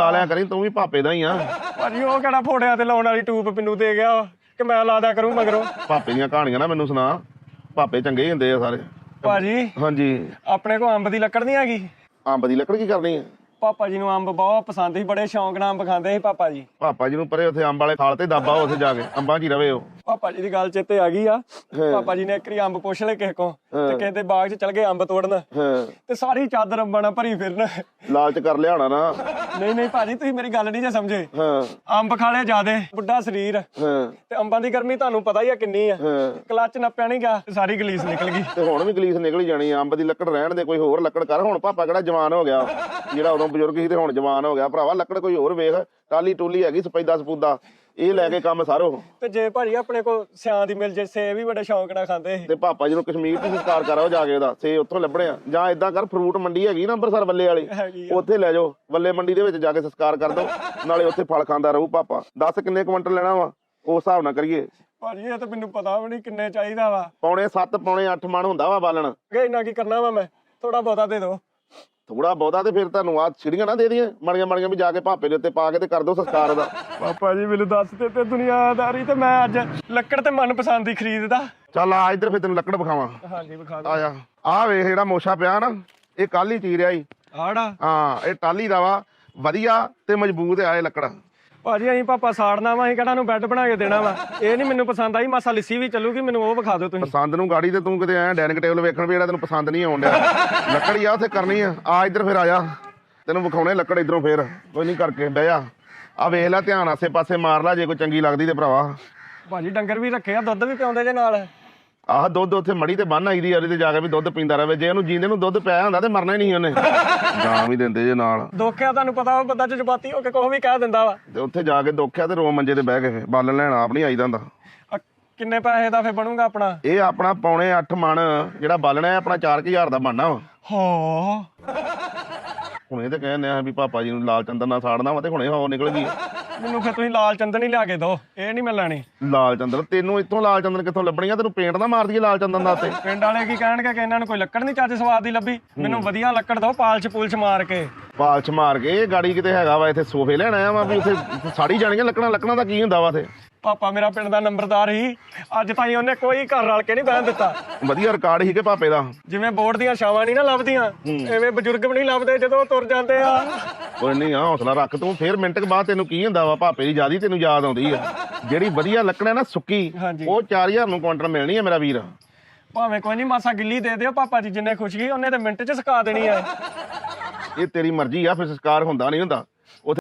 ਲਾਲਿਆ ਕਰੀ ਤੂੰ ਵੀ ਭਾਪੇ ਦਾ ਹੀ ਆ। ਭਾਜੀ ਉਹ ਕਿਹੜਾ ਫੋੜਿਆਂ ਤੇ ਲਾਉਣ ਵਾਲੀ ਟੂਬ ਮੈਨੂੰ ਦੇ ਗਿਆ ਵਾ ਕਿ ਮੈਂ ਲਾਦਾ ਕਰੂੰ ਮਗਰੋਂ। ਭਾਪੇ ਦੀਆਂ ਕਹਾਣੀਆਂ ਨਾ ਮੈਨੂੰ ਸੁਣਾ। ਭਾਪੇ ਚੰਗੇ ਹੀ ਹੁੰਦੇ ਆ ਸਾਰੇ। ਭਾਜੀ ਹਾਂਜੀ। ਆਪਣੇ ਕੋ ਅੰਬ ਦੀ ਲੱਕੜ ਨਹੀਂ ਹੈਗੀ? ਅੰਬ ਦੀ ਲੱਕੜ ਕੀ ਕਰਨੀ ਹੈ ਪਾਪਾ ਜੀ ਨੂੰ ਅੰਬ ਬਹੁਤ ਪਸੰਦ ਸੀ ਬੜੇ ਸ਼ੌਂਕ ਨਾਲ ਅੰਬ ਖਾਂਦੇ ਸੀ ਪਾਪਾ ਜੀ। ਪਾਪਾ ਜੀ ਨੂੰ ਪਰੇ ਉੱਥੇ ਅੰਬ ਵਾਲੇ ਖਾਲ ਤੇ ਦਾਬਾ ਉੱਥੇ ਜਾ ਕੇ ਅੰਬਾਂ 'ਚ ਹੀ ਰਵੇ ਉਹ। ਪਾਪਾ ਜੀ ਦੀ ਗੱਲ ਚੇਤੇ ਆ ਗਈ ਆ। ਪਾਪਾ ਜੀ ਨੇ ਇੱਕ ਵਾਰੀ ਅੰਬ ਪੁੱਛ ਲਏ ਕਿਸੇ ਕੋ ਤੇ ਕਹਿੰਦੇ ਬਾਗ 'ਚ ਚਲ ਗਏ ਅੰਬ ਤੋੜਨ। ਤੇ ਸਾਰੀ ਚਾਦਰ ਅੰਬਾਂ ਨਾਲ ਭਰੀ ਫਿਰਨ। ਲਾਲਚ ਕਰ ਲਿਆਣਾ ਨਾ। ਨਹੀਂ ਨਹੀਂ ਭਾਜੀ ਤੁਸੀਂ ਮੇਰੀ ਗੱਲ ਨਹੀਂ ਜੇ ਸਮਝੇ। ਹਾਂ। ਅੰਬ ਖਾਲੇ ਜਿਆਦੇ ਬੁੱਢਾ ਸਰੀਰ। ਹਾਂ। ਤੇ ਅੰਬਾਂ ਦੀ ਗਰਮੀ ਤੁਹਾਨੂੰ ਪਤਾ ਹੀ ਆ ਕਿੰਨੀ ਆ। ਕਲੱਚ ਨੱਪਿਆ ਨਹੀਂ ਗਿਆ ਸਾਰੀ ਗਲੀਸ ਨਿਕਲ ਗਈ। ਤੇ ਹੁਣ ਵੀ ਗਲੀਸ ਨਿਕਲ ਜਾਣੀ ਆ। ਅੰਬ ਦੀ ਲੱਕੜ ਰਹਿਣ ਦੇ ਕੋਈ ਹੋਰ ਲੱਕੜ ਕਰ। ਹੁਣ ਪਾਪਾ ਕਿਹੜਾ ਜਵਾਨ ਹੋ ਗਿਆ। ਜਿਹੜਾ ਉਦੋਂ ਬਜ਼ੁਰਗ ਸੀ ਤੇ ਹੁਣ ਜਵਾਨ ਹੋ ਗਿਆ। ਭਰਾਵਾ ਲੱਕੜ ਕੋਈ ਹੋਰ ਵੇਖ ਟਾਲੀ ਟੂਲੀ ਹੈਗੀ ਸਪੈਦਾ ਸਪੂਦਾ। ਇਹ ਲੈ ਕੇ ਕੰਮ ਸਾਰੋ। ਤੇ ਜੇ ਭਾਜੀ ਆਪਣੇ ਕੋ ਸਿਆਂ ਦੀ ਮਿਲ ਜੇ ਸੇਬ ਵੀ ਬੜੇ ਸ਼ੌਂਕ ਨਾਲ ਖਾਂਦੇ ਸੀ। ਤੇ ਪਾਪਾ ਜੀ ਨੂੰ ਕਸ਼ਮੀਰ ਤੋਂ ਸੰਸਕਾਰ ਕਰਾਓ ਜਾ ਕੇ ਉਹਦਾ ਸੇ ਉੱਥੋਂ ਲੱਭਣੇ ਆ। ਜਾਂ ਇਦਾਂ ਕਰ ਫਰੂਟ ਮੰਡੀ ਹੈਗੀ ਨਾ ਅੰਮ੍ਰਿਤਸਰ ਵੱਲੇ ਵਾਲੀ ਹੈਗੀ ਉੱਥੇ ਲੈ ਜਾਓ ਵੱਲੇ ਮੰਡੀ ਦੇ ਵਿੱਚ ਜਾ ਕੇ ਸੰਸਕਾਰ ਕਰ ਦਿਓ ਨਾਲੇ ਉੱਥੇ ਫਲ ਖਾਂਦਾ ਰਹੂ ਪਾਪਾ। ਦੱਸ ਕਿੰਨੇ ਕੁਇੰਟਲ ਲੈਣਾ ਵਾ? ਉਸ ਹਿਸਾਬ ਨਾਲ ਕਰੀਏ। ਭਾਜੀ ਇਹ ਤਾਂ ਮੈਨੂੰ ਪਤਾ ਵੀ ਨਹੀਂ ਕਿੰਨੇ ਚਾਹੀਦਾ ਵਾ। ਪੌਣੇ 7 ਪੌਣੇ 8 ਮਣ ਹੁੰਦਾ ਵਾ ਬਾਲਣ। ਕਿ ਇੰਨਾ ਕੀ ਕਰਨਾ ਵਾ ਮੈਂ? ਥੋੜਾ ਬਹੁਤਾ ਦੇ ਦਿਓ। ਥੋੜਾ ਬਹੁਤਾ ਤੇ ਫਿਰ ਤੁਹਾਨੂੰ ਆ ਛਿੜੀਆਂ ਨਾ ਦੇ ਦੀਆਂ ਮਣੀਆਂ ਮਣੀਆਂ ਵੀ ਜਾ ਕੇ ਭਾਪੇ ਦੇ ਉੱਤੇ ਪਾ ਕੇ ਤੇ ਕਰ ਦਿਓ ਸੰਸਕਾਰ ਦਾ। ਪਾਪਾ ਜੀ ਮੈਨੂੰ ਦੱਸ ਦੇ ਤੇ ਦੁਨੀਆਦਾਰੀ ਤੇ ਮੈਂ ਅੱਜ ਲੱਕੜ ਤੇ ਮਨਪਸੰਦ ਦੀ ਖਰੀਦਦਾ। ਚੱਲ ਆ ਇੱਧਰ ਫਿਰ ਤੈਨੂੰ ਲੱਕੜ ਵਿਖਾਵਾਂ। ਹਾਂਜੀ ਵਿਖਾ ਆ ਜਾ ਆ ਵੇਖ ਜਿਹੜਾ ਮੋਸ਼ਾ ਪਿਆ ਨਾ ਇਹ ਕੱਲ ਹੀ ਚੀਰਿਆ ਈ ਆੜਾ? ਹਾਂ ਇਹ ਟਾਲੀ ਦਾ ਵਾ। ਵਧੀਆ ਤੇ ਮਜ਼ਬੂਤ ਆ ਇਹ ਲੱਕੜ। ਭਾਜੀ ਅਸੀਂ ਪਾਪਾ ਸਾੜਨਾ ਵਾ ਅਸੀਂ ਕਿਹੜਾ ਨੂੰ ਬੈੱਡ ਬਣਾ ਕੇ ਦੇਣਾ ਵਾ। ਇਹ ਨਹੀਂ ਮੈਨੂੰ ਪਸੰਦ ਆਈ ਮਾਸਾ ਲਿੱਸੀ ਵੀ ਚੱਲੂਗੀ ਮੈਨੂੰ ਉਹ ਵਿਖਾ ਦਿਓ ਤੁਸੀਂ। ਪਸੰਦ ਨੂੰ ਗਾੜੀ ਤੇ ਤੂੰ ਕਿਤੇ ਐ ਡਾਈਨਿੰਗ ਟੇਬਲ ਵੇਖਣ ਵੀ ਜਿਹੜਾ ਤੈਨੂੰ ਪਸੰਦ ਨਹੀਂ ਆਉਣ ਡਿਆ। ਲੱਕੜੀ ਆ ਉੱਥੇ ਕਰਨੀ ਆ। ਆ ਇੱਧਰ ਫਿਰ ਆ ਜਾ ਤੈਨੂੰ ਵਿਖਾਉਣੇ ਲੱਕੜ ਇਧਰੋਂ ਫੇਰ। ਕੋਈ ਨਹੀਂ ਕਰਕੇ ਬਹਿ ਜਾ। ਆ ਵੇਖ ਲੈ ਧਿਆਨ ਆਸੇ ਪਾਸੇ ਮਾਰ ਲੈ ਜੇ ਕੋਈ ਚੰਗੀ ਲੱਗਦੀ ਤੇ ਭਰਾਵਾ। ਭਾਜੀ ਡੰਗਰ ਵੀ ਰੱਖੇ ਆ ਦੁੱਧ ਵੀ ਪਿਆਉਂਦੇ ਜੇ ਨਾਲ। ਆਹ ਦੁੱਧ ਉੱਥੇ ਮੜੀ ਤੇ ਬੰਨ ਆਈ ਦੀ ਯਾਰੀ ਤੇ ਜਾ ਕੇ ਵੀ ਦੁੱਧ ਪੀਂਦਾ ਰਵੇ ਜੇ ਉਹਨੂੰ ਜੀਂਦੇ ਨੂੰ ਦੁੱਧ ਪਿਆ ਹੁੰਦਾ ਤੇ ਮਰਨਾ ਹੀ ਨਹੀਂ ਉਹਨੇ। ਗਾਂ ਵੀ ਦਿੰਦੇ ਜੇ ਨਾਲ। ਦੋਖਿਆ ਤੁਹਾਨੂੰ ਪਤਾ ਉਹ ਬੰਦਾ ਜਜ਼ਬਾਤੀ ਹੋ ਕੇ ਕੁਛ ਵੀ ਕਹਿ ਦਿੰਦਾ ਵਾ। ਤੇ ਉੱਥੇ ਜਾ ਕੇ ਦੁੱਖਿਆ ਤੇ ਰੋ ਮੰਜੇ ਤੇ ਬਹਿ ਕੇ ਬਾਲਣ ਲੈਣ ਆਪ ਨਹੀਂ ਆਈਦਾ ਹੁੰਦਾ। ਅ, ਕਿੰਨੇ ਪੈਸੇ ਦਾ ਫੇ ਬਣੂਗਾ ਆਪਣਾ? ਇਹ ਆਪਣਾ ਪੌਣੇ 8 ਮਣ ਜਿਹੜਾ ਬਾਲਣਾ ਹੈ ਆਪਣਾ 4000 ਦਾ ਬਣਨਾ ਵਾ। ਹਾਂ। ਹੁਣ ਇਹ ਤੇ ਕਹਿੰਦੇ ਆ ਵੀ ਪਾਪਾ ਜੀ ਨੂੰ ਲਾਲ ਚੰਦਨ ਨਾਲ ਸਾੜਨਾ ਵਾ ਤੇ ਹੁਣੇ ਹੋ ਨਿਕਲ ਗਈ ਮੈਨੂੰ ਫੇ ਤੁਸੀਂ ਲਾਲ ਚੰਦਨ ਹੀ ਲਿਆ ਕੇ ਦਿਓ ਇਹ ਨਹੀਂ ਮੈਂ ਲੈਣੀ। ਲਾਲ ਚੰਦਨ ਤੈਨੂੰ ਇੱਥੋਂ ਲਾਲ ਚੰਦਨ ਕਿੱਥੋਂ ਲੱਭਣੀ ਆ ਤੈਨੂੰ ਪੇਂਟ ਨਾ ਮਾਰ ਦਈਏ ਲਾਲ ਚੰਦਨ ਦਾ ਉੱਤੇ ਪਿੰਡ ਵਾਲੇ ਕੀ ਕਹਿਣਗੇ ਕਿ ਇਹਨਾਂ ਨੂੰ ਕੋਈ ਲੱਕੜ ਨਹੀਂ ਚੱਜ ਸਵਾਦ ਦੀ ਲੱਭੀ? ਮੈਨੂੰ ਵਧੀਆ ਲੱਕੜ ਦਿਓ ਪਾਲਚ ਪੂਲਚ ਮਾਰ ਕੇ। ਪਾਲਚ ਮਾਰ ਕੇ ਇਹ ਗਾੜੀ ਕਿਤੇ ਹੈਗਾ ਵਾ ਇੱਥੇ ਸੋਫੇ ਲੈਣ ਆਇਆ ਵਾ ਵੀ ਉੱਥੇ ਸਾੜੀ ਜਾਣੀਆਂ ਲੱਕੜਾਂ ਲੱਕੜਾਂ ਦਾ ਕੀ ਹੁੰਦਾ ਵਾ ਇੱਥੇ? ਪਾਪਾ ਮੇਰਾ ਪਿੰਡ ਦਾ ਨੰਬਰਦਾਰ ਸੀ। ਅੱਜ ਤਾਈਂ ਉਹਨੇ ਕੋਈ ਘਰ ਰਲ ਕੇ ਨਹੀਂ ਬਹਿਣ ਦਿੱਤਾ। ਵਧੀਆ ਰਿਕਾਰਡ ਸੀ ਕਿ ਪਾਪੇ ਦਾ? ਜਿਵੇਂ ਬੋਰਡ ਦੀਆਂ ਛਾਵਾਂ ਨਹੀਂ ਨਾ ਲੱਭਦੀਆਂ ਐਵੇਂ ਬਜ਼ੁਰਗ ਵੀ ਨਹੀਂ ਲੱਭਦੇ ਜਦੋਂ ਤੁਰ ਜਾਂਦੇ ਆ। ਕੋਈ ਨਹੀਂ ਆ ਹੌਸਲਾ ਰੱਖ ਤੂੰ। ਫੇਰ ਮਿੰਟ ਕੁ ਬਾਅਦ ਤੈਨੂੰ ਕੀ ਹੁੰਦਾ ਵਾ? ਪਾਪੇ ਦੀ ਹੀ ਤੈਨੂੰ ਯਾਦ ਆਉਂਦੀ ਆ। ਜਿਹੜੀ ਵਧੀਆ ਲੱਕੜ ਹੈ ਨਾ ਸੁੱਕੀ। ਉਹ 4000 ਨੂੰ ਕੁਇੰਟਲ ਮਿਲਣੀ ਆ ਮੇਰਾ ਵੀਰ। ਭਾਵੇਂ ਕੋਈ ਨਹੀਂ ਮਾਸਾ ਗਿੱਲੀ ਦੇ ਦਿਓ ਪਾਪਾ ਜੀ ਜਿੰਨੇ ਖੁਸ਼ ਉਹਨੇ ਤੇ ਮਿੰਟ 'ਚ ਸੁਕਾ ਦੇਣੀ ਆ। ਇਹ ਤੇਰੀ ਮਰਜ਼ੀ ਆ ਫਿਰ ਸੰਸਕਾਰ ਹੁੰਦਾ ਨਹੀਂ ਹੁੰਦਾ।